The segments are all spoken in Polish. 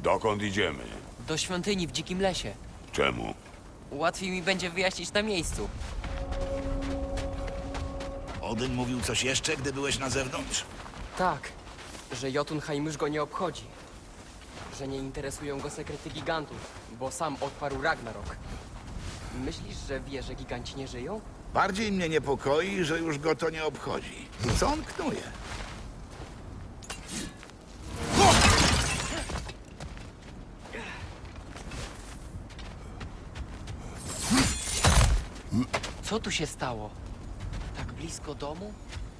Dokąd idziemy? Do świątyni w dzikim lesie. Czemu? Łatwiej mi będzie wyjaśnić na miejscu. Odyn mówił coś jeszcze, gdy byłeś na zewnątrz? Tak, że Jotunheim już go nie obchodzi. Że nie interesują go sekrety gigantów, bo sam odparł Ragnarok. Myślisz, że wie, że giganci nie żyją? Bardziej mnie niepokoi, że już go to nie obchodzi. Co on knuje? Tu się stało? Tak blisko domu?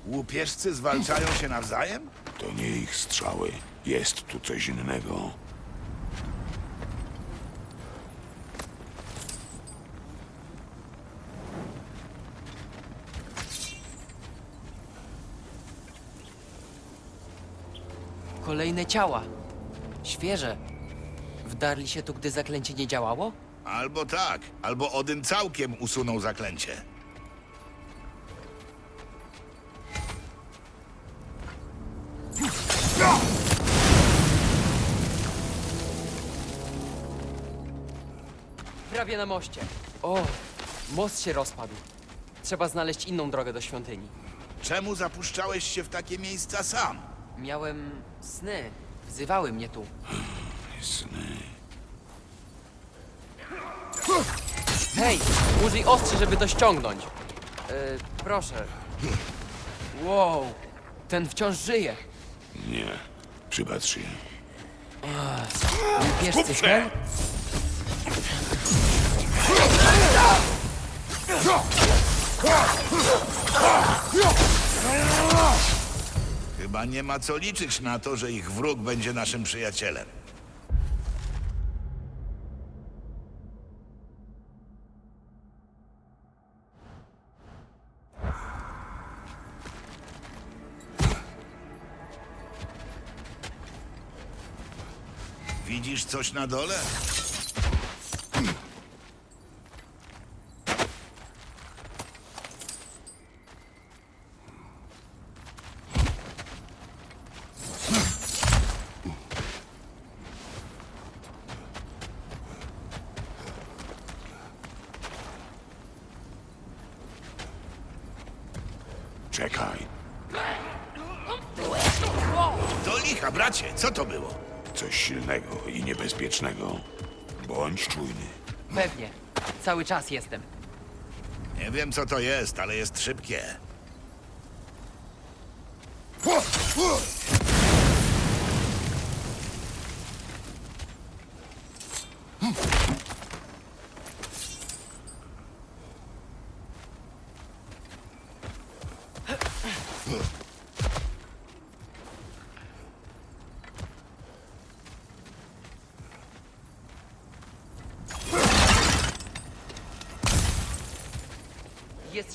Łupieżcy zwalczają się nawzajem? To nie ich strzały. Jest tu coś innego. Kolejne ciała. Świeże. Wdarli się tu, gdy zaklęcie nie działało? Albo tak, albo Odyn całkiem usunął zaklęcie. Prawie na moście. O, most się rozpadł. Trzeba znaleźć inną drogę do świątyni. Czemu zapuszczałeś się w takie miejsca sam? Miałem sny. Wzywały mnie tu. Sny. Hej, użyj ostrzy, żeby to ściągnąć. E, proszę. Wow, ten wciąż żyje. Nie. Przypatrz się. Łupieżcy Hel? Chyba nie ma co liczyć na to, że ich wróg będzie naszym przyjacielem. Widzisz coś na dole? Czekaj. Do licha, bracie, co to było? Coś silnego i niebezpiecznego. Bądź czujny. Pewnie. Cały czas jestem. Nie wiem, co to jest, ale jest szybkie.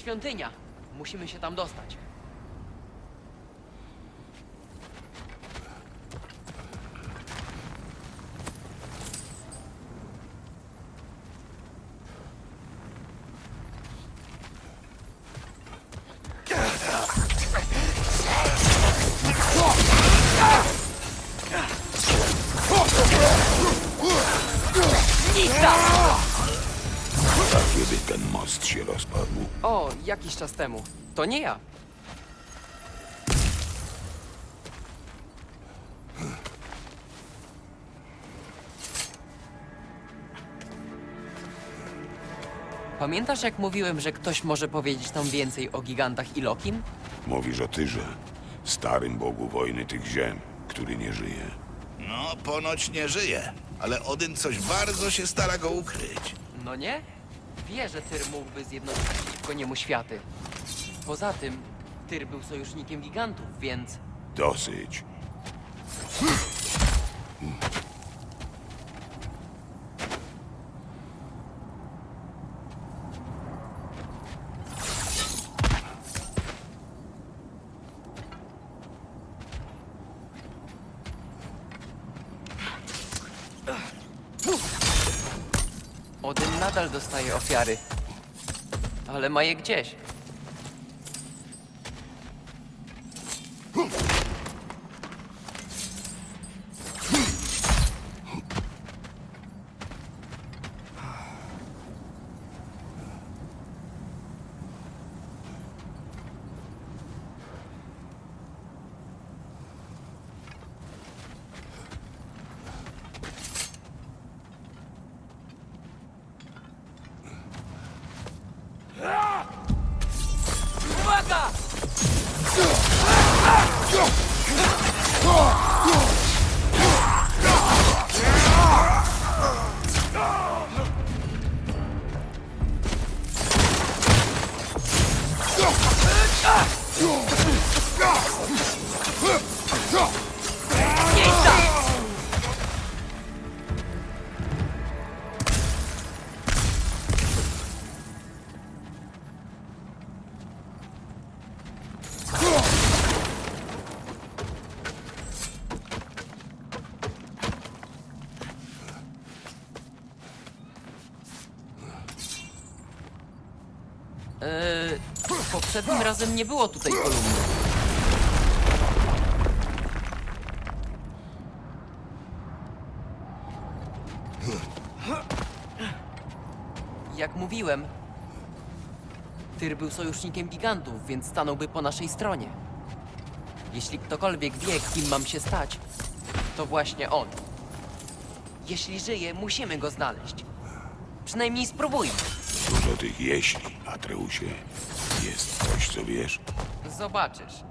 Świątynia. Musimy się tam dostać. Tak kiedy ten most się rozpadł. O, jakiś czas temu. To nie ja. Pamiętasz, jak mówiłem, że ktoś może powiedzieć nam więcej o gigantach i Lokim? Mówisz o Tyrze. Starym bogu wojny tych ziem, który nie żyje. No, ponoć nie żyje, ale Odyn coś bardzo się stara go ukryć. No nie? Wie, że Tyr mógłby zjednoczyć przeciwko niemu światy. Poza tym, Tyr był sojusznikiem gigantów, więc Dosyć. Odyn nadal dostaje ofiary. Ale ma je gdzieś. Eee, poprzednim razem nie było tutaj kolumny. Jak mówiłem, Tyr był sojusznikiem gigantów, więc stanąłby po naszej stronie. Jeśli ktokolwiek wie, kim mam się stać, to właśnie on. Jeśli żyje, musimy go znaleźć. Przynajmniej spróbujmy. Dużo tych jeśli, Atreusie. Jest coś, co wiesz? Zobaczysz.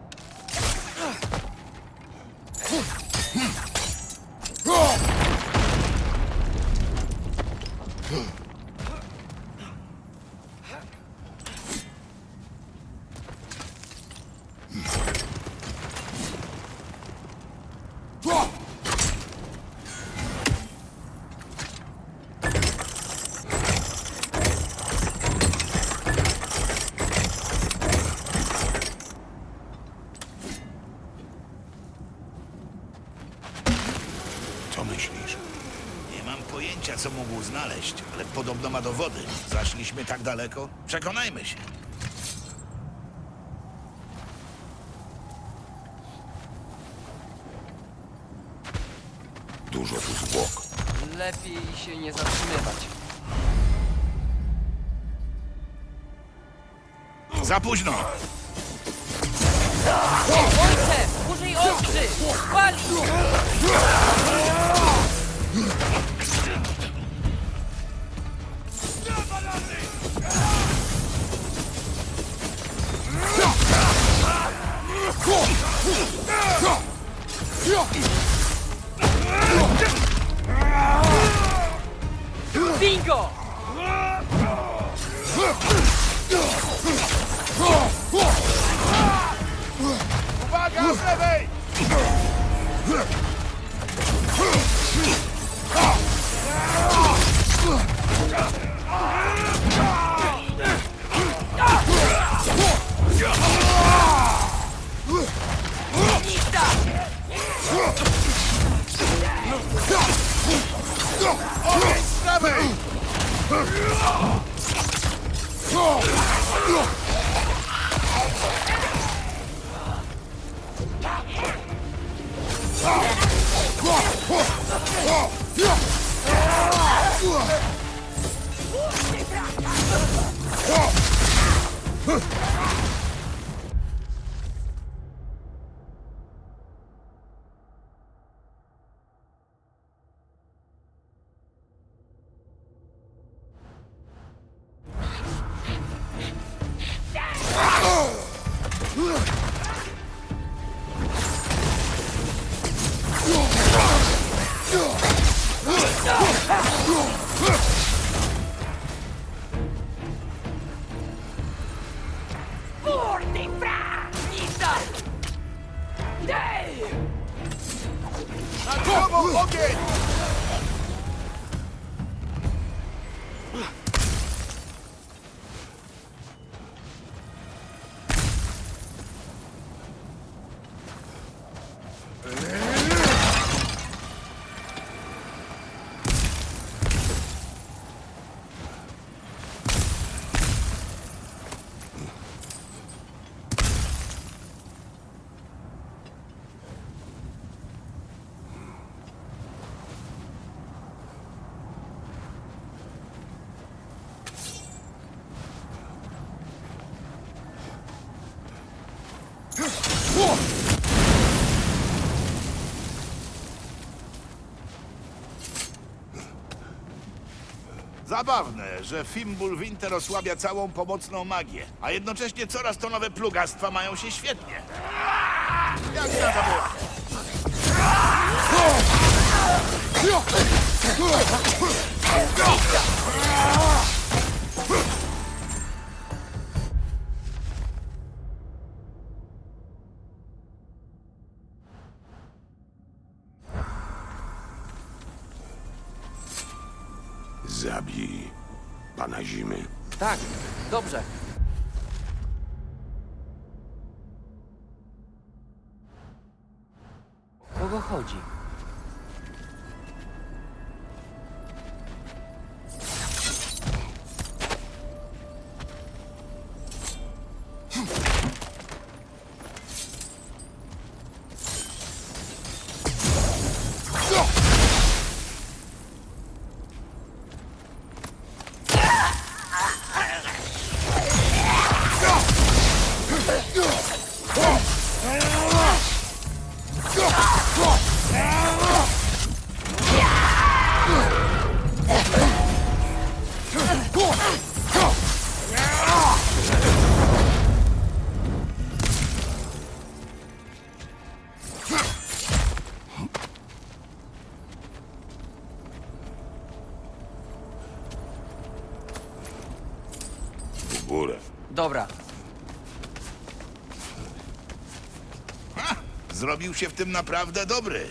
Co myślisz? Nie mam pojęcia, co mógł znaleźć, ale podobno ma dowody. Zaszliśmy tak daleko? Przekonajmy się. Dużo tu zwłok. Lepiej się nie zatrzymywać. Za późno! Ojcze! Użyj ostrzy! Pali! Yeah. Zabawne, że Fimbul Winter osłabia całą pomocną magię, a jednocześnie coraz to nowe plugastwa mają się świetnie. Jak na się w tym naprawdę dobry.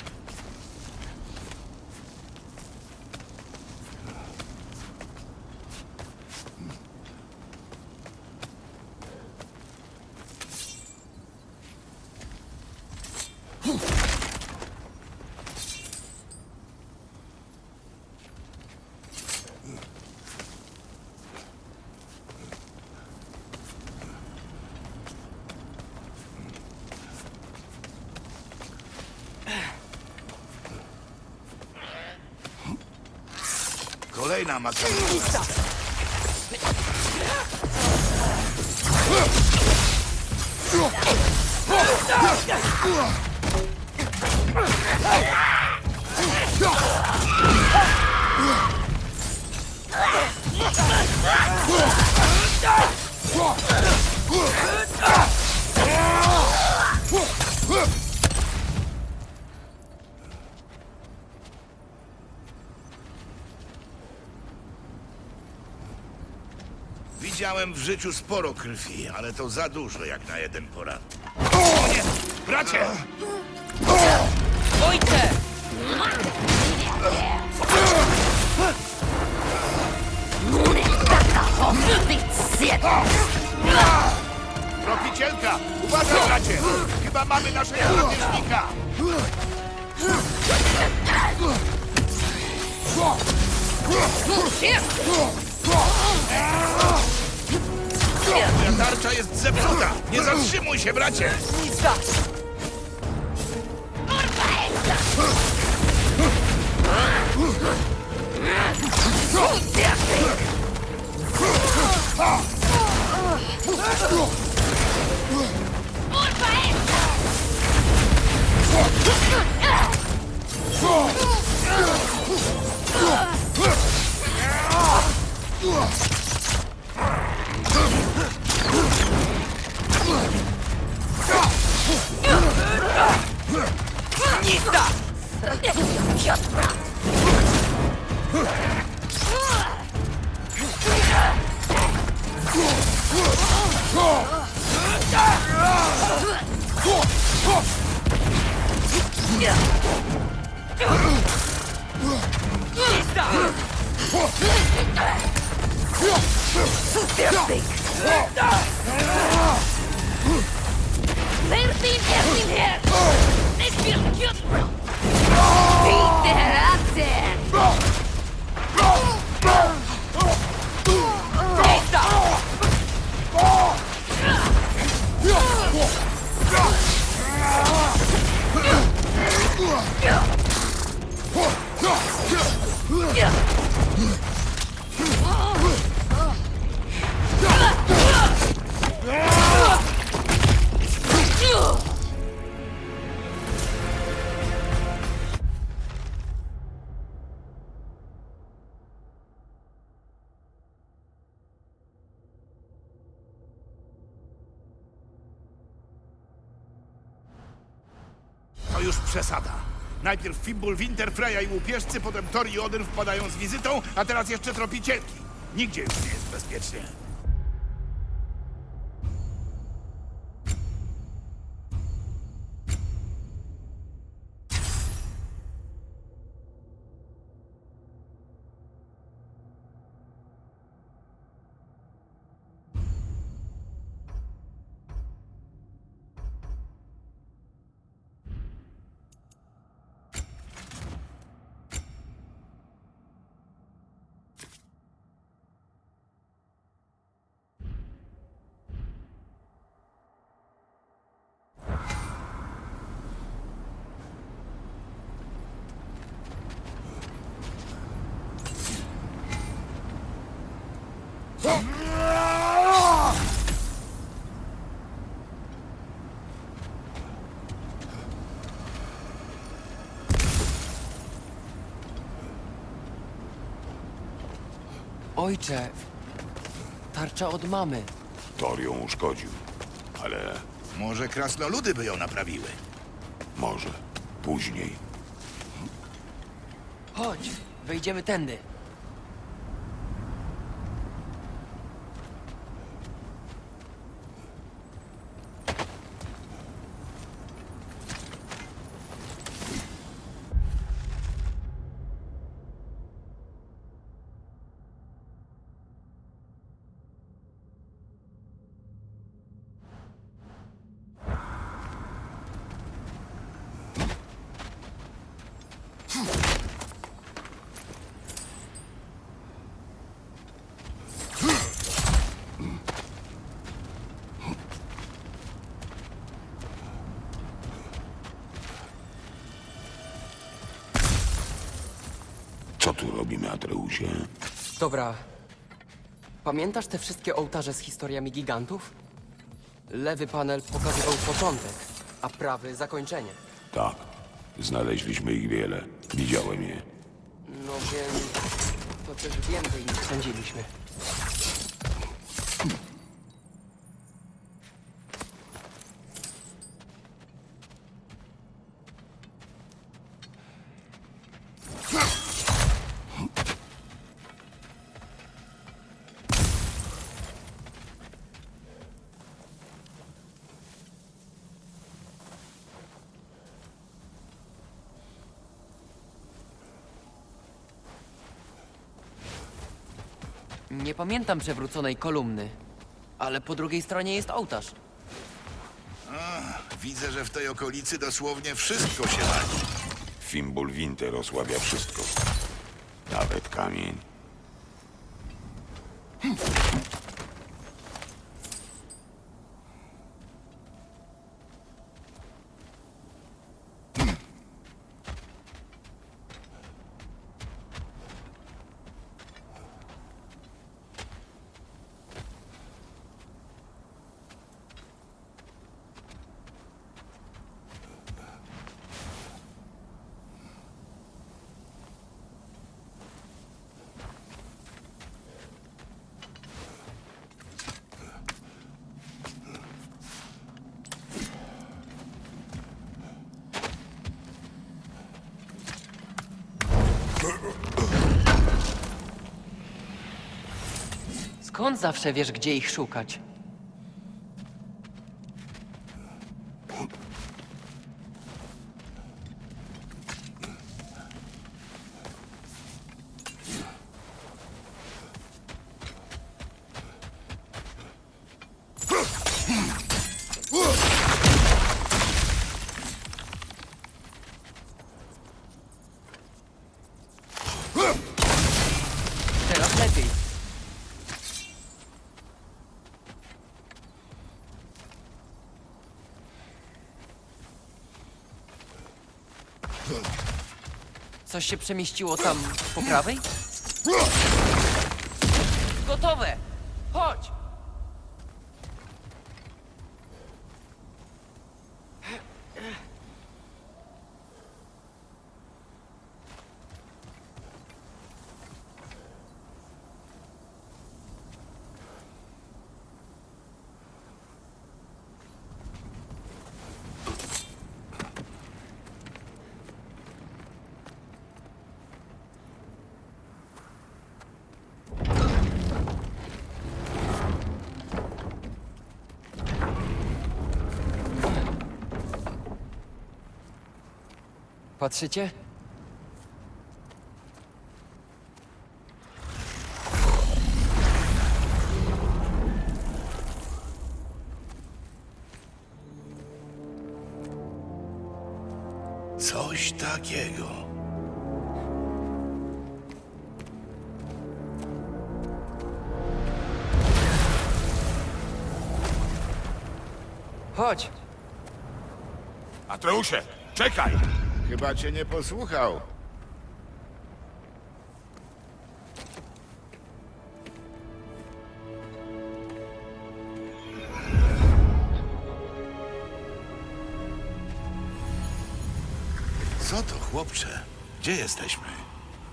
Na namaz. Stop! Widziałem w życiu sporo krwi, ale to za dużo jak na jeden poranek. O nie! Bracie! Ojcze! Tropicielka! Uważaj, bracie! Chyba mamy naszego drapieżnika! Twoja tarcza jest zepsuta! Nie zatrzymuj się, bracie! Nista! Nista! Najpierw Fimbul, Winter, Freya i łupieżcy, potem Thor i Odyn wpadają z wizytą, a teraz jeszcze tropicielki. Nigdzie już nie jest bezpiecznie. Ojcze, tarcza od mamy. Thor ją uszkodził. Ale Może krasnoludy by ją naprawiły. może później. Chodź, wejdziemy tędy. Co tu Atreusie? Dobra. Pamiętasz te wszystkie ołtarze z historiami gigantów? Lewy panel pokazywał początek, a prawy zakończenie. Tak. Znaleźliśmy ich wiele. Widziałem je. No więc to też więcej niż sądziliśmy. Pamiętam przewróconej kolumny, ale po drugiej stronie jest ołtarz. Widzę, że w tej okolicy dosłownie wszystko się wali. Fimbul Winter osłabia wszystko. Nawet kamień. Skąd zawsze wiesz, gdzie ich szukać? Coś się przemieściło tam po prawej? Gotowe! Patrzycie? Coś takiego. Chodź! Atreusie, czekaj! Chyba cię nie posłuchał. Co to, chłopcze? Gdzie jesteśmy?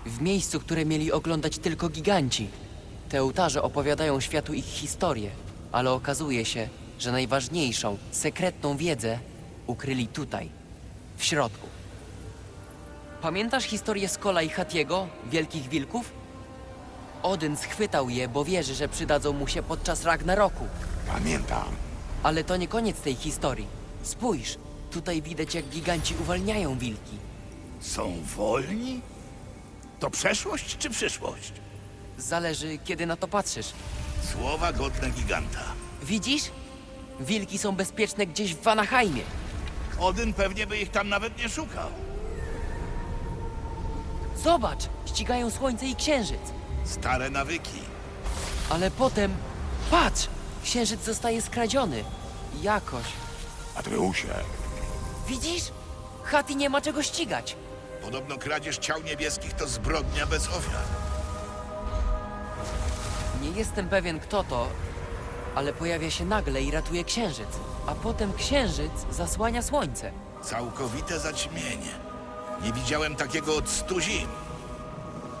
W miejscu, które mieli oglądać tylko giganci. Te ołtarze opowiadają światu ich historię, ale okazuje się, że najważniejszą, sekretną wiedzę ukryli tutaj, w środku. Pamiętasz historię Skola i Hatiego, wielkich wilków? Odyn schwytał je, bo wierzy, że przydadzą mu się podczas Ragnaroku. Pamiętam. Ale to nie koniec tej historii. Spójrz, tutaj widać jak giganci uwalniają wilki. Są wolni? To przeszłość czy przyszłość? Zależy, kiedy na to patrzysz. Słowa godne giganta. Widzisz? Wilki są bezpieczne gdzieś w Vanaheimie. Odyn pewnie by ich tam nawet nie szukał. Zobacz, ścigają słońce i księżyc. Stare nawyki. Ale potem, patrz, księżyc zostaje skradziony. Jakoś. Atreusie, Widzisz? Hati nie ma czego ścigać. Podobno kradzież ciał niebieskich to zbrodnia bez ofiar. Nie jestem pewien kto to, ale pojawia się nagle i ratuje księżyc. A potem księżyc zasłania słońce. Całkowite zaćmienie. Nie widziałem takiego od stu zim.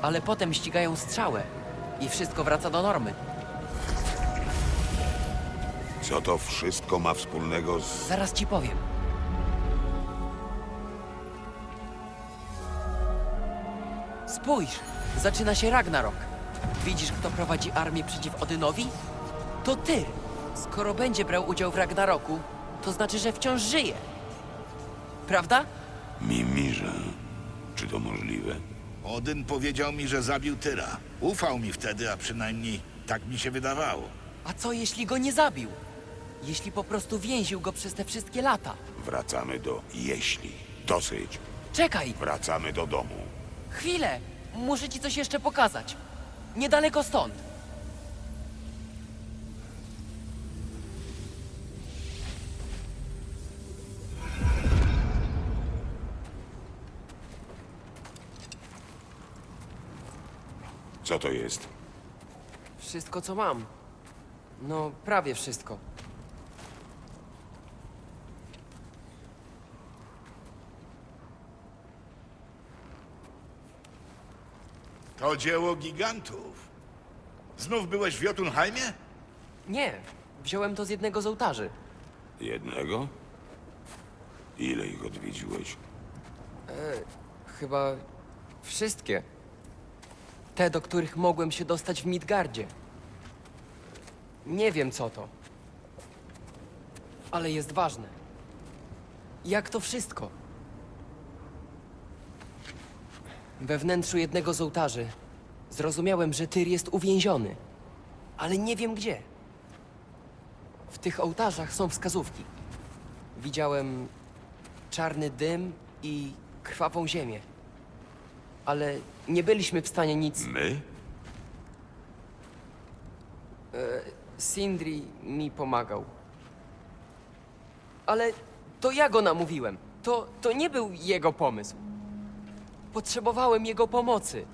Ale potem ścigają strzałę. I wszystko wraca do normy. co to wszystko ma wspólnego z... Zaraz ci powiem. Spójrz, zaczyna się Ragnarok. Widzisz, kto prowadzi armię przeciw Odynowi? To Tyr. Skoro będzie brał udział w Ragnaroku, to znaczy, że wciąż żyje. Prawda? Mimirze. Czy to możliwe? Odyn powiedział mi, że zabił Tyra. Ufał mi wtedy, a przynajmniej tak mi się wydawało. A co jeśli go nie zabił? Jeśli po prostu więził go przez te wszystkie lata? Wracamy do jeśli. Dosyć. Czekaj, Wracamy do domu. chwilę! Muszę ci coś jeszcze pokazać. Niedaleko stąd. Co to jest? Wszystko, co mam. No, prawie wszystko. To dzieło gigantów. Znów byłeś w Jotunheimie? Nie, wziąłem to z jednego z ołtarzy. Jednego? Ile ich odwiedziłeś? Chyba wszystkie. Te, do których mogłem się dostać w Midgardzie. Nie wiem co to. Ale jest ważne. Jak to wszystko? We wnętrzu jednego z ołtarzy zrozumiałem, że Tyr jest uwięziony. Ale nie wiem gdzie. W tych ołtarzach są wskazówki. Widziałem czarny dym i krwawą ziemię. Ale nie byliśmy w stanie nic. My? Sindri mi pomagał. Ale to ja go namówiłem. To, to nie był jego pomysł. Potrzebowałem jego pomocy.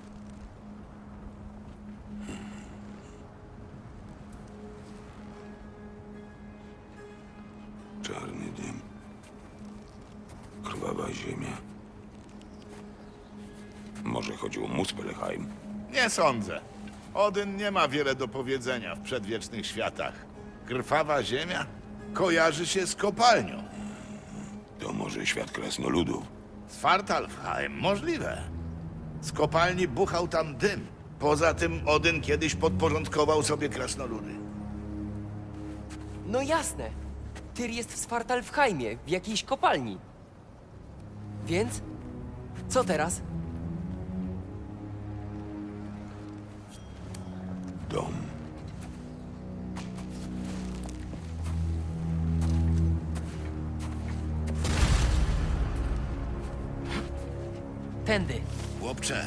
Sądzę. Odyn nie ma wiele do powiedzenia w przedwiecznych światach. Krwawa ziemia kojarzy się z kopalnią. To może świat krasnoludów? Svartalfheim możliwe. Z kopalni buchał tam dym. Poza tym Odyn kiedyś podporządkował sobie krasnoludy. No jasne. Tyr jest w Svartalfheimie, w jakiejś kopalni. Więc Co teraz? Dom. Tędy. Chłopcze,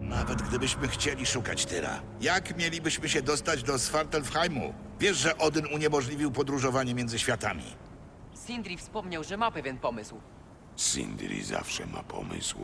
Nawet gdybyśmy chcieli szukać Tyra, jak mielibyśmy się dostać do Svartalfheimu? Wiesz, że Odyn uniemożliwił podróżowanie między światami. Sindri wspomniał, że ma pewien pomysł. Sindri zawsze ma pomysł.